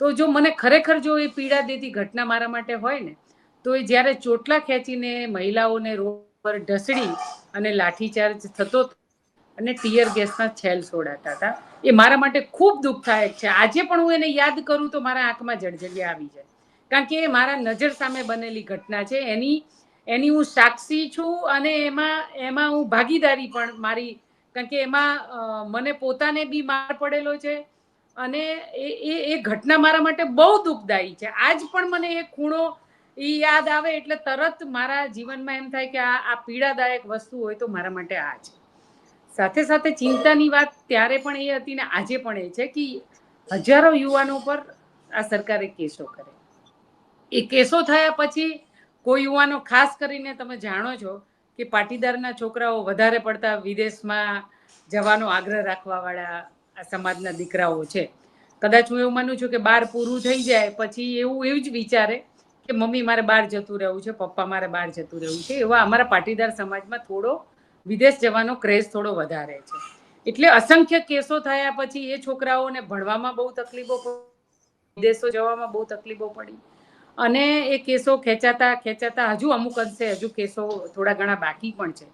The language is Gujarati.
તો જો મને ખરેખર જો એ પીડા દેતી ઘટના મારા માટે હોય ને, તો એ જ્યારે ચોટલા ખેંચીને મહિલાઓને રોડ પર ઢસડી અને લાઠીચાર્જ થતો અને ટીયર ગેસના છેલ છોડાતા હતા, એ મારા માટે ખૂબ દુઃખદાયક છે. આજે પણ હું એને યાદ કરું તો મારા આંખમાં જળજળિયા આવી જાય. કારણ કે એ મારા નજર સામે બનેલી ઘટના છે. એની એની હું સાક્ષી છું અને એમાં એમાં હું ભાગીદારી પણ મારી, કારણ કે એમાં મને પોતાને બી માર પડેલો છે. અને એ એ ઘટના મારા માટે બહુ દુઃખદાયી છે. આજ પણ મને એ ખૂણો એ યાદ આવે એટલે તરત મારા જીવનમાં એમ થાય કે આ આ પીડાદાયક વસ્તુ હોય તો મારા માટે આ છે. સાથે સાથે ચિંતાની વાત ત્યારે પણ એ હતી ને આજે પણ એ છે કે હજારો યુવાનો પર આ સરકારે કેસો કરે એ કેસો થયા પછી કોઈ યુવાનો ખાસ કરીને તમે જાણો છો કે પાટીદારના છોકરાઓ વધારે પડતા વિદેશમાં જવાનો આગ્રહ રાખવાવાળા આ સમાજના દીકરાઓ છે. કદાચ હું એવું માનું છું કે બાર પૂરું થઈ જાય, પછી એવું એવું જ વિચારે કે મમ્મી મારે બહાર જતું રહેવું છે, પપ્પા મારે બહાર જતું રહેવું છે, એવા અમારા પાટીદાર સમાજમાં થોડો વિદેશ જવાનો ક્રેઝ થોડો વધારે છે. એટલે અસંખ્ય કેસો થયા પછી એ છોકરાઓને ભણવામાં બહુ તકલીફો વિદેશો જવામાં બહુ તકલીફો પડી. અને એ કેસો ખેંચાતા ખેંચાતા હજુ અમુક અંશે હજુ કેસો થોડા ઘણા બાકી પણ છે.